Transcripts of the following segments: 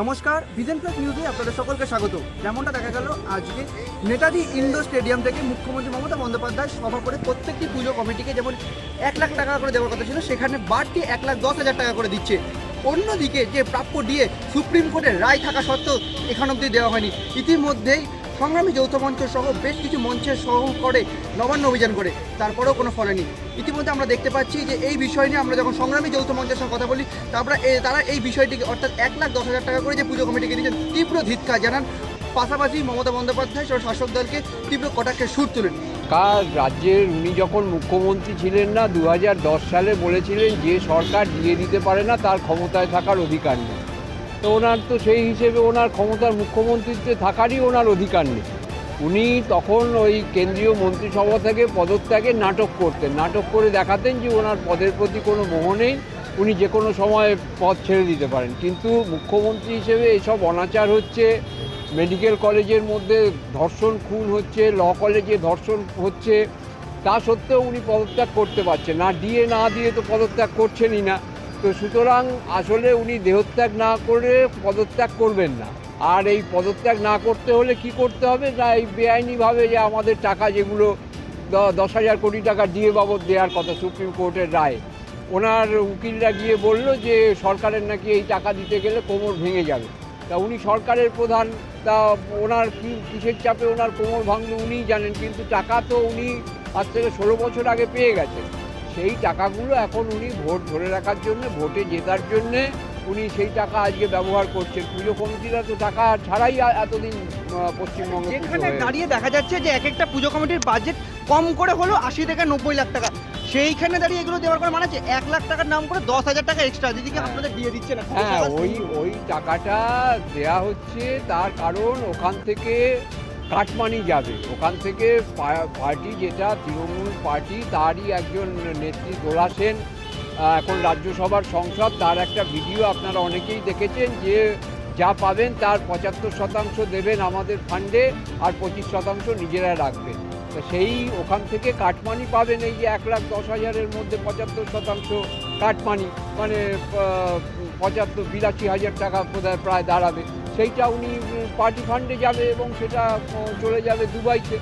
নমস্কার, vision plus নিউজে আপনাদের সকলকে স্বাগত। যেমনটা দেখা গেল, আজকে নেতাজি ইন্ডোর স্টেডিয়াম থেকে মুখ্যমন্ত্রী মমতা বন্দ্যোপাধ্যায় সভা করে প্রত্যেকটি পুজো কমিটিকে যেমন এক লাখ টাকা করে দেওয়ার কথা ছিল, সেখানে বাড়তি এক লাখ দশ হাজার টাকা করে দিচ্ছে। অন্যদিকে যে প্রাপ্য দিয়ে সুপ্রিম কোর্টের রায় থাকা সত্ত্বেও এখান অবধি দেওয়া হয়নি। ইতিমধ্যেই সংগ্রামী যৌথ মঞ্চ সহ বেশ কিছু মঞ্চের সহ করে নবান্ন অভিযান করে, তারপরেও কোনো ফলেনি ইতিমধ্যে আমরা দেখতে পাচ্ছি যে এই বিষয় নিয়ে আমরা যখন সংগ্রামী যৌথ মঞ্চের সঙ্গে কথা বলি, তারপরে তারা এই বিষয়টিকে অর্থাৎ এক লাখ দশ হাজার টাকা করে যে পুজো কমিটিকে দিয়েছেন, তীব্র ধিৎকার জানান। পাশাপাশি মমতা বন্দ্যোপাধ্যায় সহ শাসক দলকে তীব্র কটাক্ষের সুর তুলেন। কার রাজ্যের উনি যখন মুখ্যমন্ত্রী ছিলেন না দু হাজার দশ সালে বলেছিলেন যে সরকার দিয়ে দিতে পারে না, তার ক্ষমতায় থাকার অধিকার নেই। তো ওনার তো সেই হিসেবে ওনার ক্ষমতার মুখ্যমন্ত্রীত্বে থাকারই ওনার অধিকার নেই। উনি তখন ওই কেন্দ্রীয় মন্ত্রিসভা থেকে পদত্যাগে নাটক করতেন। নাটক করে দেখাতেন যে ওনার পদের প্রতি কোনো মোহ নেই, উনি যে কোনো সময় পদ ছেড়ে দিতে পারেন। কিন্তু মুখ্যমন্ত্রী হিসেবে এসব অনাচার হচ্ছে, মেডিকেল কলেজের মধ্যে ধর্ষণ খুন হচ্ছে, ল কলেজে ধর্ষণ হচ্ছে, তা সত্ত্বেও উনি পদত্যাগ করতে পারছেন না। দিয়ে না দিয়ে তো পদত্যাগ করছেনই না। তো সুতরাং আসলে উনি দেহত্যাগ না করে পদত্যাগ করবেন না। আর এই পদত্যাগ না করতে হলে কি করতে হবে? না এই বেআইনিভাবে যে আমাদের টাকা যেগুলো দশ হাজার কোটি টাকা দিয়ে বাবদ দেওয়ার কথা সুপ্রিম কোর্টের রায়, ওনার উকিলরা গিয়ে বলল যে সরকারের নাকি এই টাকা দিতে গেলে কোমর ভেঙে যাবে। তা উনি সরকারের প্রধান, তা ওনার কি, কিসের চাপে ওনার কোমর ভাঙলে উনিই জানেন, কিন্তু টাকা তো উনি আজ থেকে ষোলো বছর আগে পেয়ে গেছেন। সেই টাকাগুলো এখন উনি ভোট ধরে রাখার জন্য ভোটে জেতার জন্যে উনি সেই টাকা আজকে ব্যবহার করছেন। পুজো কমিটিরা তো টাকা ছাড়াই এতদিন পশ্চিমবঙ্গে এখানে দাঁড়িয়ে দেখা যাচ্ছে যে এক একটা পুজো কমিটির বাজেট কম করে হলো আশি থেকে নব্বই লাখ টাকা। সেইখানে দাঁড়িয়ে এগুলো দেওয়ার কোনো মানে আছে এক লাখ টাকার নাম করে দশ হাজার টাকা এক্সট্রা দিদিকে হ্যাঁ। আপনাদের দিয়ে দিচ্ছে না হ্যাঁ ওই ওই টাকাটা দেয়া হচ্ছে তার কারণ ওখান থেকে কাটমানি যাবে। ওখান থেকে পার্টি যেটা, তৃণমূল পার্টি, তারই একজন নেত্রী দোলা সেন এখন রাজ্যসভার সংসদ, তার একটা ভিডিও আপনারা অনেকেই দেখেছেন যে যা পাবেন তার পঁচাত্তর শতাংশ দেবেন আমাদের ফান্ডে আর পঁচিশ শতাংশ নিজেরা রাখবেন। তো সেই ওখান থেকে কাটমানি পাবেন এই যে এক লাখ দশ হাজারের মধ্যে পঁচাত্তর শতাংশ কাটমানি মানে পঁচাত্তর, বিরাশি হাজার টাকা প্রায় দাঁড়াবে। সেইটা উনি পার্টি ফান্ডে যাবে এবং সেটা চলে যাবে দুবাইতে।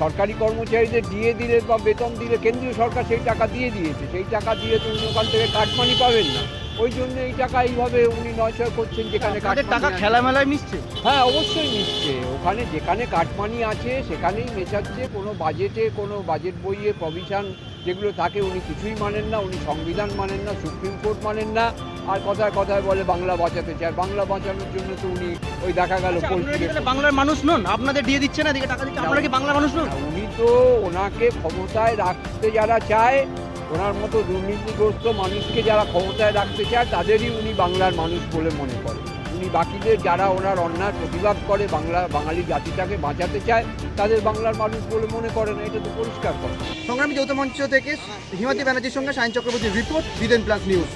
সরকারি কর্মচারীদের দিয়ে দিলে বা বেতন দিলে কেন্দ্রীয় সরকার সেই টাকা দিয়ে দিয়েছে। সেই টাকা দিয়ে তো উনি ওখান থেকে কাটমানি পাবেন না। ওই জন্য এই টাকা এইভাবে উনি নয়ছয় করছেন যেখানে টাকা। খেলামেলায় মিশছে? হ্যাঁ অবশ্যই নিচ্ছে ওখানে যেখানে কাটমানি আছে সেখানেই মেশাচ্ছে। কোনো বাজেটে কোনো বাজেট বইয়ে প্রভিশন যেগুলো থাকে উনি কিছুই মানেন না উনি সংবিধান মানেন না সুপ্রিম কোর্ট মানেন না আর কথায় কথায় বলে বাংলা বাঁচাতে চায়। বাংলা বাঁচানোর জন্য তো উনি ওই দেখা গেল আচ্ছা, বাংলার মানুষ নন? আপনাদের দিয়ে দিচ্ছে না এদিকে টাকা দিচ্ছে। আপনারা কি বাংলার মানুষ নন? উনি তো ওনাকে ক্ষমতায় রাখতে যারা চায় ওনার মতো দুর্নীতিগ্রস্ত মানুষকে যারা ক্ষমতায় রাখতে চায় তাদেরই উনি বাংলার মানুষ বলে মনে করে উনি বাকিদের যারা ওনার অন্যায় প্রতিবাদ করে বাংলা, বাঙালি জাতিটাকে বাঁচাতে চায়, তাদের বাংলার মানুষ বলে মনে করে না, এটা তো পরিষ্কার করে সংগ্রামী যৌথ মঞ্চ থেকে হিমাতি ব্যানার্জির সঙ্গে সায়ন চক্রবর্তীর রিপোর্ট, বিদেন প্লাস নিউজ।